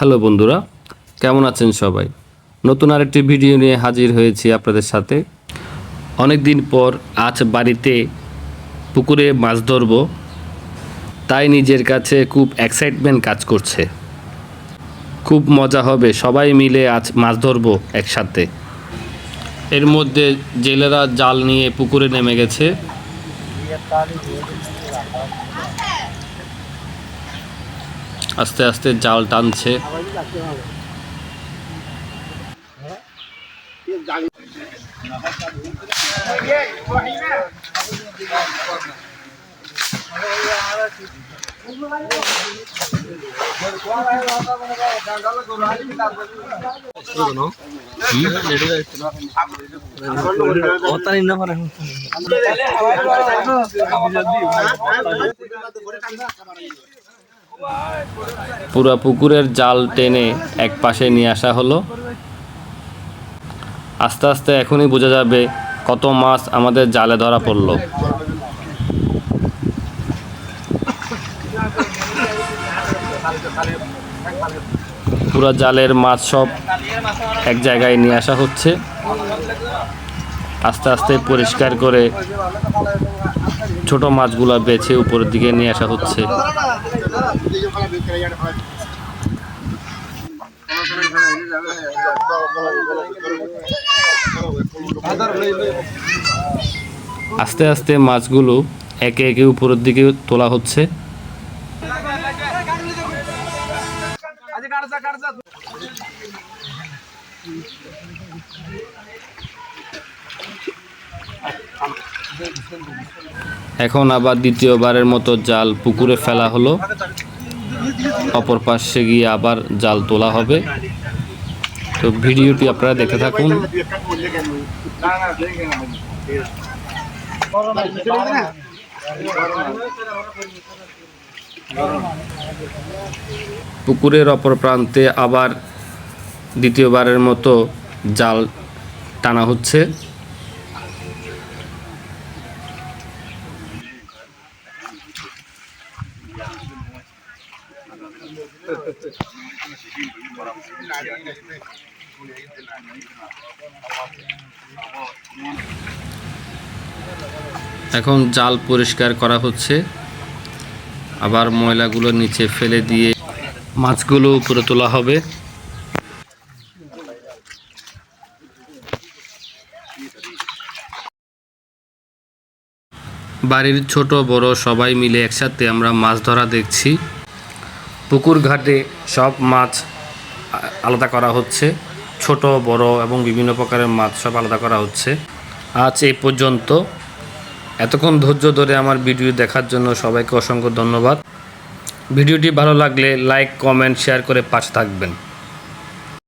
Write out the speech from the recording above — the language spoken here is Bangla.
হ্যালো বন্ধুরা, কেমন আছেন সবাই? নতুন আরেকটি ভিডিও নিয়ে হাজির হয়েছি আপনাদের সাথে। অনেক দিন পর আজ বাড়িতে পুকুরে মাছ ধরব, তাই নিজের কাছে খুব এক্সাইটমেন্ট কাজ করছে। খুব মজা হবে, সবাই মিলে আজ মাছ ধরবো একসাথে। এর মধ্যে জেলেরা জাল নিয়ে পুকুরে নেমে গেছে। আস্তে আস্তে জাল টানছে। পুরো পুকুরের জাল টেনে এক পাশে নিয়ে আসা হলো। আস্তে আস্তে এখনই বোঝা যাবে কত মাছ আমাদের জালে ধরা পড়ল। পুরা জালের মাছ সব এক জায়গায় নিয়ে আসা হচ্ছে। আস্তে আস্তে পরিষ্কার করে ছোট মাছগুলো বেছে উপরের দিকে নিয়ে আসা হচ্ছে। আস্তে আস্তে মাছগুলো একে একে উপরের দিকে তোলা হচ্ছে। এখন আবার দ্বিতীয়বারের মতো জাল পুকুরে ফেলা হলো। অপর পাশে গিয়ে আবার জাল তোলা হবে। তো ভিডিওটি আপনারা দেখতে থাকুন। পুকুরের অপর প্রান্তে আবার দ্বিতীয়বারের মতো জাল টানা হচ্ছে। এখন জাল পরিষ্কার করা হচ্ছে। আবার ময়লাগুলো নিচে ফেলে দিয়ে মাছগুলো উপরে তোলা হবে। বাড়ির ছোট বড় সবাই মিলে একসাথে আমরা মাছ ধরা দেখছি। পুকুর ঘাটে সব মাছ আলাদা করা হচ্ছে। ছোট, বড় এবং বিভিন্ন প্রকারের মাছ সব আলাদা করা হচ্ছে। আজ এই পর্যন্ত। এতক্ষণ ধৈর্য ধরে আমার ভিডিও দেখার জন্য সবাইকে অসংখ্য ধন্যবাদ। ভিডিওটি ভালো লাগলে লাইক, কমেন্ট, শেয়ার করে পাশে থাকবেন।